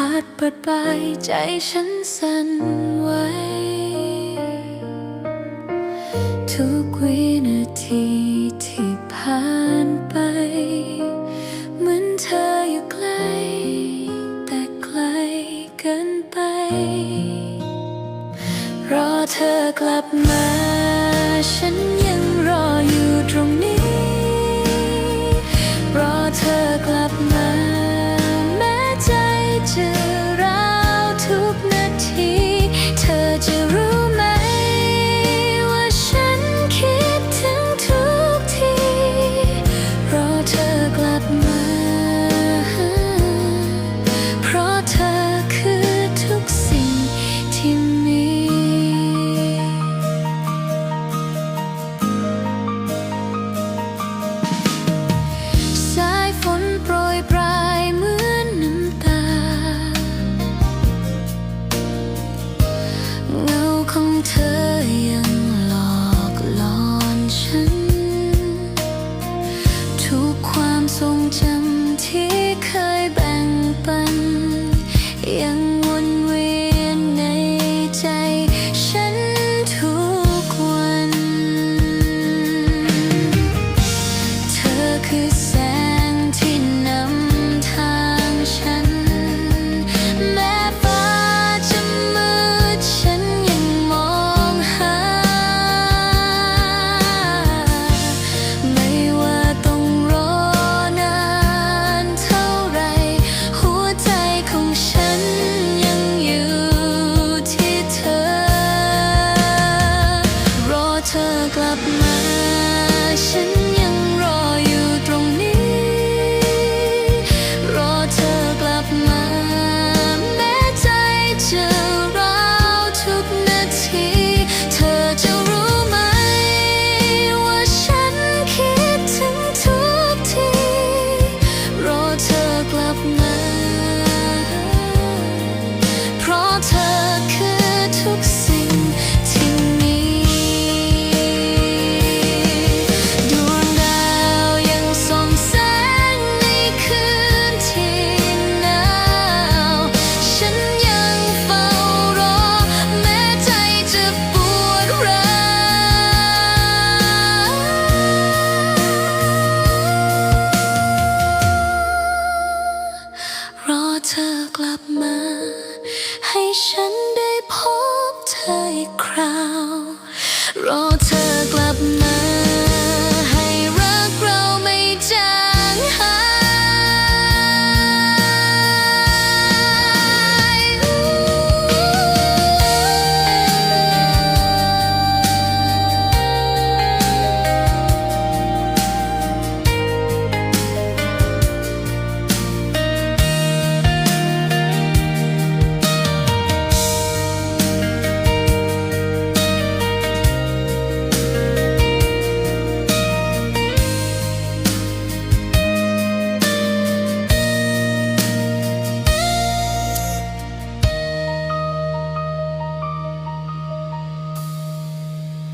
พัดเปิดไปใจฉันสั่นไหวทุกวินาทีที่ผ่านไป เหมือนเธออยู่ใกล้ แต่ไกลเกินไป รอเธอกลับมา ฉันยังรออยู่ตรงนี้ เธอ เธอกลับมา ให้ฉันได้พบเธออีกคราว